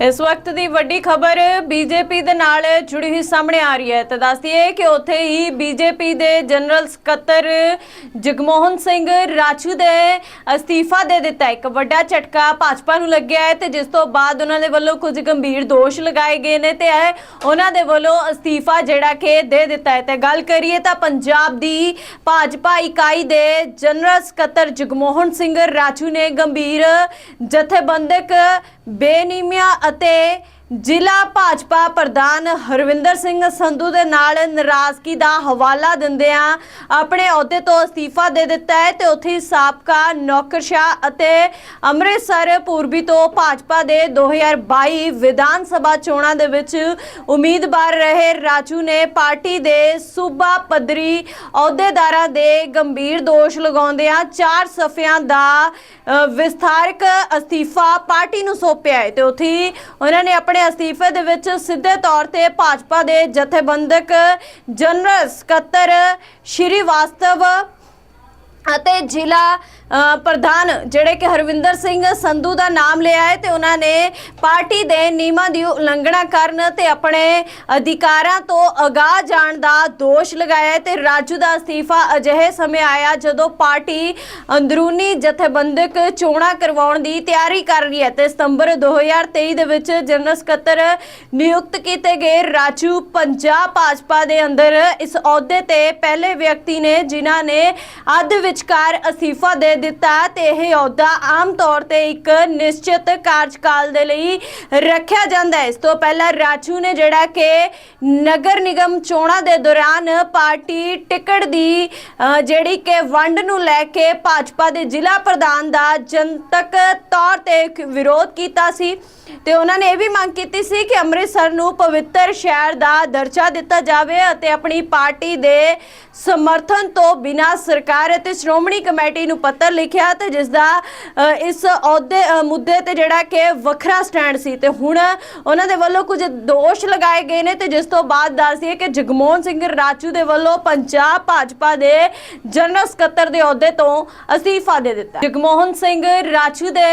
ਇਸ ਵਕਤ ਦੀ ਵੱਡੀ ਖਬਰ ਬੀਜੇਪੀ ਦੇ ਨਾਲ ਜੁੜੀ ਹੋਈ ਸਾਹਮਣੇ ਆ ਰਹੀ ਹੈ। ਤੇ ਦੱਸਦੀਏ ਕਿ ਉੱਥੇ ਹੀ ਬੀਜੇਪੀ ਦੇ ਜਨਰਲ ਸਕੱਤਰ ਜਗਮੋਹਨ ਸਿੰਘ ਰਾਜੂ ਦੇ ਅਸਤੀਫਾ ਦੇ ਦਿੱਤਾ। ਇੱਕ ਵੱਡਾ ਝਟਕਾ ਭਾਜਪਾ ਨੂੰ ਲੱਗਿਆ ਹੈ ਤੇ ਜਿਸ ਤੋਂ ਬਾਅਦ ਉਹਨਾਂ ਦੇ ਵੱਲੋਂ ਕੁਝ ਗੰਭੀਰ ਦੋਸ਼ ਲਗਾਏ ਗਏ ਨੇ ਤੇ ਇਹ ਉਹਨਾਂ ਦੇ ਵੱਲੋਂ ਅਸਤੀਫਾ ਜਿਹੜਾ ਕਿ ਦੇ ਦਿੱਤਾ ਹੈ। ਤੇ ਗੱਲ ਕਰੀਏ ਤਾਂ ਪੰਜਾਬ ਦੀ ਭਾਜਪਾ ਇਕਾਈ ਦੇ ਜਨਰਲ ਸਕੱਤਰ ਜਗਮੋਹਨ ਸਿੰਘ ਰਾਜੂ ਨੇ ਗੰਭੀਰ ਜਥੇਬੰਦਕ ਬੇਨੀਮੀਆਂ ਅਤੇ ਜ਼ਿਲ੍ਹਾ ਭਾਜਪਾ ਪ੍ਰਧਾਨ ਹਰਵਿੰਦਰ ਸਿੰਘ ਸੰਧੂ ਦੇ ਨਾਲ ਨਾਰਾਜ਼ਗੀ ਦਾ ਹਵਾਲਾ ਦਿੰਦਿਆਂ ਆਪਣੇ ਅਹੁਦੇ ਤੋਂ ਅਸਤੀਫਾ ਦੇ ਦਿੱਤਾ ਹੈ ਤੇ ਉੱਥੇ ਸਾਬਕਾ ਨੌਕਰਸ਼ਾਹ ਅਤੇ ਅੰਮ੍ਰਿਤਸਰ ਪੂਰਬੀ ਤੋਂ ਭਾਜਪਾ ਦੇ 2022 ਵਿਧਾਨ ਸਭਾ ਚੋਣਾਂ ਦੇ ਵਿੱਚ ਉਮੀਦਵਾਰ ਰਹੇ ਰਾਜੂ ਨੇ ਪਾਰਟੀ ਦੇ ਸੂਬਾ ਪੱਧਰੀ ਅਹੁਦੇਦਾਰਾਂ ਦੇ ਗੰਭੀਰ ਦੋਸ਼ ਲਗਾਉਂਦਿਆਂ ਚਾਰ ਸਫ਼ਿਆਂ ਦਾ ਵਿਸਥਾਰਕ ਅਸਤੀਫਾ ਪਾਰਟੀ ਨੂੰ ਸੌਂਪਿਆ ਹੈ ਤੇ ਉੱਥੇ ਉਹਨਾਂ ਨੇ ਆਪਣੇ ਅਸਤੀਫੇ ਦੇ ਵਿੱਚ ਸਿੱਧੇ ਤੌਰ ਤੇ ਭਾਜਪਾ ਦੇ ਜਥੇਬੰਦਕ ਜਨਰਲ ਸਕੱਤਰ ਸ੍ਰੀਵਾਸਤਵ ਅਤੇ ਜ਼ਿਲ੍ਹਾ ਪ੍ਰਧਾਨ ਜਿਹੜੇ ਕਿ ਹਰਵਿੰਦਰ ਸਿੰਘ ਸੰਧੂ ਦਾ ਨਾਮ ਲਿਆ ਹੈ ਤੇ ਉਹਨਾਂ ਨੇ ਪਾਰਟੀ ਦੇ ਨਿਯਮਾਂ ਦੀ ਉਲੰਘਣਾ ਕਰਨ ਤੇ ਆਪਣੇ ਅਧਿਕਾਰਾਂ ਤੋਂ ਅਗਾਹ ਜਾਣ ਦਾ ਦੋਸ਼ ਲਗਾਇਆ ਹੈ ਤੇ ਰਾਜੂ ਦਾ ਅਸਤੀਫਾ ਅਜਿਹੇ ਸਮੇਂ ਆਇਆ ਜਦੋਂ ਪਾਰਟੀ ਅੰਦਰੂਨੀ ਜਥੇਬੰਦਕ ਚੋਣਾਂ ਕਰਵਾਉਣ ਦੀ ਤਿਆਰੀ ਕਰ ਰਹੀ ਹੈ ਤੇ ਸਤੰਬਰ 2023 ਦੇ ਵਿੱਚ ਜਨਰਲ ਸਕੱਤਰ ਨਿਯੁਕਤ ਕੀਤੇ ਗਏ ਰਾਜੂ ਪੰਜਾਬ ਭਾਜਪਾ ਦੇ ਅੰਦਰ ਇਸ ਅਹੁਦੇ ਤੇ ਪਹਿਲੇ ਵਿਅਕਤੀ ਨੇ ਜਿਨ੍ਹਾਂ ਨੇ ਅੱਧ ਵਿੱਚ ਵਿਚਕਾਰ ਅਸਤੀਫਾ ਦੇ ਦਿੱਤਾ ਤੇ ਇਹ ਅਹੁਦਾ ਆਮ ਤੌਰ ਤੇ ਇੱਕ ਨਿਸ਼ਚਿਤ ਕਾਰਜਕਾਲ ਦੇ ਲਈ ਰੱਖਿਆ ਜਾਂਦਾ ਹੈ। ਇਸ ਤੋਂ ਪਹਿਲਾਂ ਰਾਜੂ ਨੇ ਜਿਹੜਾ ਕਿ ਨਗਰ ਨਿਗਮ ਚੋਣਾਂ ਦੇ ਦੌਰਾਨ ਪਾਰਟੀ ਟਿਕਟ ਦੀ ਜਿਹੜੀ ਕਿ ਵੰਡ ਨੂੰ ਲੈ ਕੇ ਭਾਜਪਾ ਦੇ ਜ਼ਿਲ੍ਹਾ ਪ੍ਰਧਾਨ ਦਾ ਜਨਤਕ ਤੌਰ ਤੇ ਵਿਰੋਧ ਕੀਤਾ ਸੀ ਤੇ ਉਹਨਾਂ ਨੇ ਇਹ ਵੀ ਮੰਗ ਕੀਤੀ ਸੀ ਕਿ ਅੰਮ੍ਰਿਤਸਰ ਨੂੰ ਪਵਿੱਤਰ ਸ਼ਹਿਰ ਦਾ ਦਰਜਾ ਦਿੱਤਾ ਜਾਵੇ ਅਤੇ ਆਪਣੀ ਪਾਰਟੀ ਦੇ ਸਮਰਥਨ ਤੋਂ ਬਿਨਾਂ ਸਰਕਾਰ ਅਤੇ ਸ਼੍ਰੋਮਣੀ ਕਮੇਟੀ ਨੂੰ ਪੱਤਰ ਲਿਖਿਆ ਤੇ ਜਿਸ ਦਾ ਇਸ ਅਹੁਦੇ ਮੁੱਦੇ ਤੇ ਜਿਹੜਾ ਕਿ ਵੱਖਰਾ ਸਟੈਂਡ ਸੀ ਤੇ ਹੁਣ ਉਹਨਾਂ ਦੇ ਵੱਲੋਂ ਕੁਝ ਦੋਸ਼ ਲਗਾਏ ਗਏ ਨੇ ਤੇ ਜਿਸ ਤੋਂ ਬਾਅਦ ਦੱਸਦੀਏ ਕਿ ਜਗਮੋਹਨ ਸਿੰਘ ਰਾਜੂ ਦੇ ਵੱਲੋਂ ਪੰਜਾਬ ਭਾਜਪਾ ਦੇ ਜਨਰਲ ਸਕੱਤਰ ਦੇ ਅਹੁਦੇ ਤੋਂ ਅਸਤੀਫਾ ਦੇ ਦਿੱਤਾ। ਜਗਮੋਹਨ ਸਿੰਘ ਰਾਜੂ ਦੇ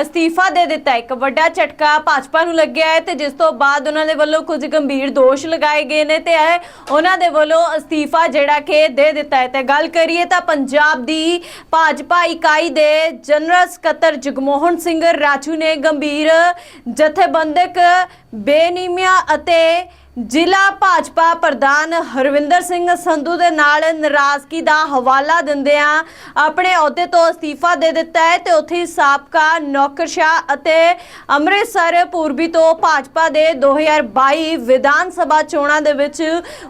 ਅਸਤੀਫਾ ਦੇ ਦਿੱਤਾ। ਇੱਕ ਵੱਡਾ ਝਟਕਾ ਭਾਜਪਾ ਨੂੰ ਲੱਗਿਆ ਹੈ ਤੇ ਜਿਸ ਤੋਂ ਬਾਅਦ ਉਹਨਾਂ ਦੇ ਵੱਲੋਂ ਕੁਝ ਗੰਭੀਰ ਦੋਸ਼ ਲਗਾਏ ਗਏ ਨੇ ਤੇ ਇਹ ਉਹਨਾਂ ਦੇ ਵੱਲੋਂ ਅਸਤੀਫਾ ਜਿਹੜਾ ਕਿ ਦੇ ਦਿੱਤਾ ਹੈ। ਤੇ ਗੱਲ ਕਰੀਏ ਤਾਂ ਪੰਜਾਬ ਦੀ ਭਾਜਪਾ ਇਕਾਈ ਦੇ ਜਨਰਲ ਸਕੱਤਰ ਜਗਮੋਹਨ ਸਿੰਘ ਰਾਜੂ ਨੇ ਗੰਭੀਰ ਜਥੇਬੰਦਕ ਬੇਨੀਮੀਆਂ ਅਤੇ ਜ਼ਿਲ੍ਹਾ ਭਾਜਪਾ ਪ੍ਰਧਾਨ ਹਰਵਿੰਦਰ ਸਿੰਘ ਸੰਧੂ ਦੇ ਨਾਲ ਨਾਰਾਜ਼ਗੀ ਦਾ ਹਵਾਲਾ ਦਿੰਦਿਆਂ ਆਪਣੇ ਅਹੁਦੇ ਤੋਂ ਅਸਤੀਫਾ ਦੇ ਦਿੱਤਾ ਹੈ ਤੇ ਉੱਥੇ ਹੀ ਸਾਬਕਾ ਨੌਕਰਸ਼ਾਹ ਅਤੇ ਅੰਮ੍ਰਿਤਸਰ ਪੂਰਬੀ ਤੋਂ ਭਾਜਪਾ ਦੇ 2022 ਵਿਧਾਨ ਸਭਾ ਚੋਣਾਂ ਦੇ ਵਿੱਚ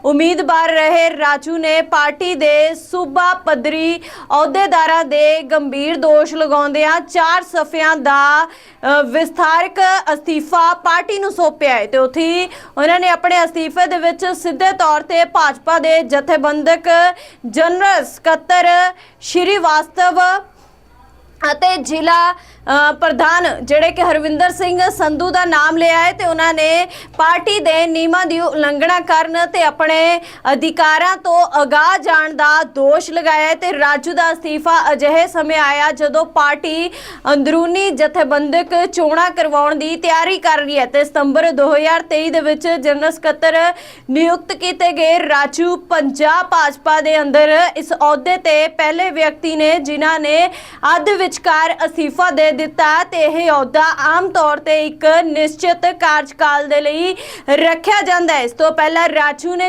ਉਮੀਦਵਾਰ ਰਹੇ ਰਾਜੂ ਨੇ ਪਾਰਟੀ ਦੇ ਸੂਬਾ ਪੱਧਰੀ ਅਹੁਦੇਦਾਰਾਂ ਦੇ ਗੰਭੀਰ ਦੋਸ਼ ਲਗਾਉਂਦਿਆਂ ਚਾਰ ਸਫ਼ਿਆਂ ਦਾ ਵਿਸਥਾਰਕ ਅਸਤੀਫਾ ਪਾਰਟੀ ਨੂੰ ਸੌਂਪਿਆ ਹੈ ਤੇ ਉੱਥੇ ਉਹਨਾਂ ਨੇ ਆਪਣੇ ਅਸਤੀਫੇ ਦੇ ਵਿੱਚ ਸਿੱਧੇ ਤੌਰ ਤੇ ਭਾਜਪਾ ਦੇ ਜਥੇਬੰਦਕ ਜਨਰਲ ਸਕੱਤਰ ਸ਼੍ਰੀ ਵਾਸਤਵ ਅਤੇ ਜ਼ਿਲ੍ਹਾ ਪ੍ਰਧਾਨ ਜਿਹੜੇ ਕਿ ਹਰਵਿੰਦਰ ਸਿੰਘ ਸੰਧੂ ਦਾ ਨਾਮ ਲਿਆ ਹੈ ਤੇ ਉਹਨਾਂ ਨੇ ਪਾਰਟੀ ਦੇ ਨਿਯਮਾਂ ਦੀ ਉਲੰਘਣਾ ਕਰਨ ਤੇ ਆਪਣੇ ਅਧਿਕਾਰਾਂ ਤੋਂ ਅਗਾਹ ਜਾਣ ਦਾ ਦੋਸ਼ ਲਗਾਇਆ ਹੈ ਤੇ ਰਾਜੂ ਦਾ ਅਸਤੀਫਾ ਅਜਿਹੇ ਸਮੇਂ ਆਇਆ ਜਦੋਂ ਪਾਰਟੀ ਅੰਦਰੂਨੀ ਜਥੇਬੰਦਕ ਚੋਣਾਂ ਕਰਵਾਉਣ ਦੀ ਤਿਆਰੀ ਕਰ ਰਹੀ ਹੈ ਤੇ ਸਤੰਬਰ 2023 ਦੇ ਵਿੱਚ ਜਨਰਲ ਸਕੱਤਰ ਨਿਯੁਕਤ ਕੀਤੇ ਗਏ ਰਾਜੂ ਪੰਜਾਬ ਭਾਜਪਾ ਦੇ ਅੰਦਰ ਇਸ ਅਹੁਦੇ ਤੇ ਪਹਿਲੇ ਵਿਅਕਤੀ ਨੇ ਜਿਨ੍ਹਾਂ ਨੇ ਅੱਧ ਵਿਚਕਾਰ ਅਸਤੀਫਾ ਦੇ ਦਿੱਤਾ ਤੇ ਇਹ ਅਹੁਦਾ ਆਮ ਤੌਰ ਤੇ ਇੱਕ ਨਿਸ਼ਚਿਤ ਕਾਰਜਕਾਲ ਦੇ ਲਈ ਰੱਖਿਆ ਜਾਂਦਾ ਹੈ। ਇਸ ਤੋਂ ਪਹਿਲਾਂ ਰਾਜੂ ਨੇ